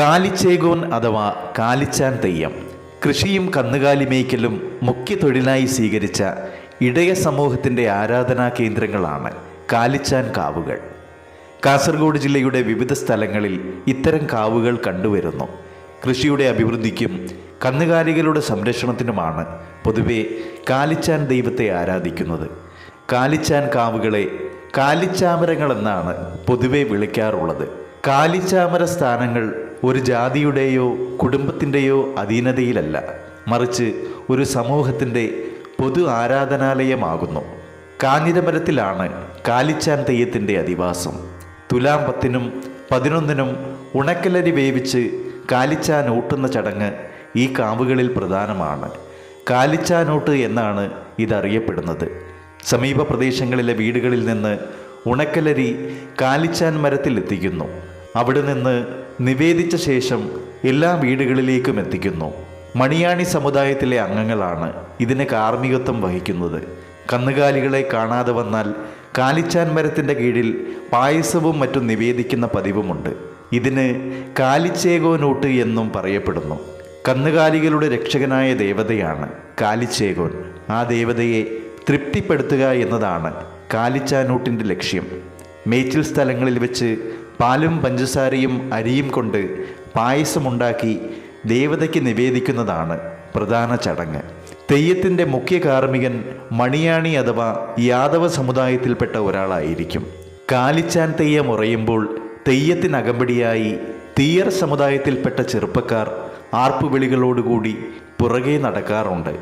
കാലിച്ചേകോൻ അഥവാ കാലിച്ചാൻ തെയ്യം കൃഷിയും കന്നുകാലി മേയ്ക്കലും മുഖ്യ തൊഴിലായി സ്വീകരിച്ച ഇടയ സമൂഹത്തിന്റെ ആരാധനാ കേന്ദ്രങ്ങളാണ് കാലിച്ചാൻ കാവുകൾ. കാസർഗോഡ് ജില്ലയുടെ വിവിധ സ്ഥലങ്ങളിൽ ഇത്തരം കാവുകൾ കണ്ടുവരുന്നു. കൃഷിയുടെ അഭിവൃദ്ധിക്കും കന്നുകാലികളുടെ സംരക്ഷണത്തിനുമാണ് പൊതുവെ കാലിച്ചാൻ ദൈവത്തെ ആരാധിക്കുന്നത്. കാലിച്ചാൻ കാവുകളെ കാലിച്ചാമരങ്ങളെന്നാണ് പൊതുവെ വിളിക്കാറുള്ളത്. കാലിച്ചാമര സ്ഥാനങ്ങൾ ഒരു ജാതിയുടെയോ കുടുംബത്തിന്റെയോ അധീനതയിലല്ല. മറിച്ച് ഒരു സമൂഹത്തിന്റെ പൊതു ആരാധനാലയമാകുന്നു. കാഞ്ഞിരമരത്തിലാണ് കാലിച്ചാൻ തെയ്യത്തിന്റെ അധിവാസം. തുലാം പത്തിനും പതിനൊന്നിനും ഉണക്കലരി വേവിച്ച് കാലിച്ചാൻ ഊട്ടുന്ന ചടങ്ങ് ഈ കാവുകളിൽ പ്രധാനമാണ്. കാലിച്ചാനൂട്ട് എന്നാണ് ഇതറിയപ്പെടുന്നത്. സമീപ പ്രദേശങ്ങളിലെ വീടുകളിൽ നിന്ന് ഉണക്കലരി കാലിച്ചാൻ മരത്തിൽ എത്തിക്കുന്നു അവിടെ നിന്ന് നിവേദിച്ച ശേഷം എല്ലാ വീടുകളിലേക്കും എത്തിക്കുന്നു. മണിയാണി സമുദായത്തിലെ അംഗങ്ങളാണ് ഇതിന് കാർമ്മികത്വം വഹിക്കുന്നത്. കന്നുകാലികളെ കാണാതെ വന്നാൽ കാലിച്ചാൻ മരത്തിന്റെ കീഴിൽ പായസവും മറ്റും നിവേദിക്കുന്ന പതിവുമുണ്ട്. ഇതിന് കാലിച്ചേകോനൂട്ട് എന്നും പറയപ്പെടുന്നു. കന്നുകാലികളുടെ രക്ഷകനായ ദേവതയാണ് കാലിച്ചേകോൻ. ആ ദേവതയെ തൃപ്തിപ്പെടുത്തുക എന്നതാണ് കാലിച്ചാനൂട്ടിന്റെ ലക്ഷ്യം. മേച്ചിൽ സ്ഥലങ്ങളിൽ വെച്ച് പാലും പഞ്ചസാരയും അരിയും കൊണ്ട് പായസമുണ്ടാക്കി ദേവതയ്ക്ക് നിവേദിക്കുന്നതാണ് പ്രധാന ചടങ്ങ്. തെയ്യത്തിന്റെ മുഖ്യ കാർമ്മികൻ മണിയാണി അഥവാ യാദവ സമുദായത്തിൽപ്പെട്ട ഒരാളായിരിക്കും. കാലിച്ചാൻ തെയ്യം ഉറയുമ്പോൾ തെയ്യത്തിനകമ്പടിയായി തീയർ സമുദായത്തിൽപ്പെട്ട ചെറുപ്പക്കാർ ആർപ്പുവിളികളോടുകൂടി പുറകെ നടക്കാറുണ്ട്.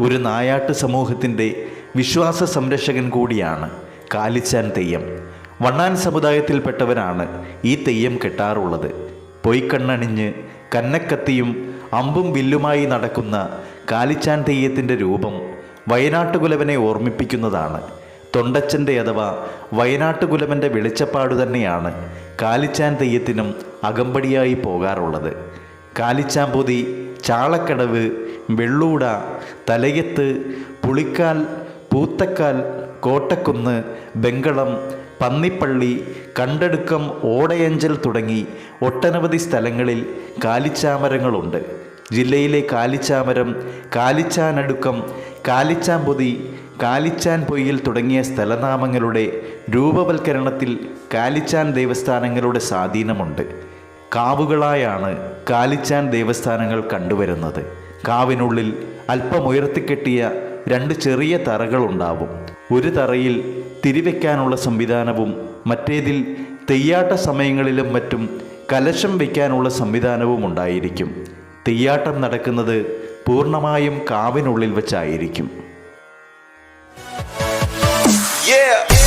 ഒരു നായാട്ട് സമൂഹത്തിന്റെ വിശ്വാസ സംരക്ഷകൻ കൂടിയാണ് കാലിച്ചാൻ തെയ്യം. വണ്ണാൻ സമുദായത്തിൽപ്പെട്ടവരാണ് ഈ തെയ്യം കെട്ടാറുള്ളത്. പൊയ്ക്കണ്ണണിഞ്ഞ് കന്നക്കത്തിയും അമ്പും വില്ലുമായി നടക്കുന്ന കാലിച്ചാൻ തെയ്യത്തിന്റെ രൂപം വയനാട്ടുകുലവനെ ഓർമ്മിപ്പിക്കുന്നതാണ്. തൊണ്ടച്ചന്റെ അഥവാ വയനാട്ടുകുലവന്റെ വെളിച്ചപ്പാട് തന്നെയാണ് കാലിച്ചാൻ തെയ്യത്തിനും അകമ്പടിയായി പോകാറുള്ളത്. കാലിച്ചാമ്പൊതി ചാളക്കടവ് വെള്ളൂട തലയത്ത് പുളിക്കാൽ പൂത്തക്കാൽ കോട്ടക്കുന്ന് ബംഗളം പന്നിപ്പള്ളി കണ്ടെടുക്കം ഓടയഞ്ചൽ തുടങ്ങി ഒട്ടനവധി സ്ഥലങ്ങളിൽ കാലിച്ചാമരങ്ങളുണ്ട്. ജില്ലയിലെ കാലിച്ചാമരം കാലിച്ചാനടുക്കം കാലിച്ചാമ്പൊതി കാലിച്ചാൻ പൊയ്യിൽ തുടങ്ങിയ സ്ഥലനാമങ്ങളുടെ രൂപവൽക്കരണത്തിൽ കാലിച്ചാൻ ദേവസ്ഥാനങ്ങളുടെ സ്വാധീനമുണ്ട്. കാവുകളായാണ് കാലിച്ചാൻ ദേവസ്ഥാനങ്ങൾ കണ്ടുവരുന്നത്. കാവിനുള്ളിൽ അല്പം ഉയർത്തിക്കെട്ടിയ രണ്ട് ചെറിയ തറകളുണ്ടാവും. ഒരു തറയിൽ തിരിവെക്കാനുള്ള സംവിധാനവും മറ്റേതിൽ തെയ്യാട്ട സമയങ്ങളിലും മറ്റും കലശം വയ്ക്കാനുള്ള സംവിധാനവും ഉണ്ടായിരിക്കും തെയ്യാട്ടം നടക്കുന്നത് പൂർണമായും കാവിനുള്ളിൽ വെച്ചായിരിക്കും Yeah.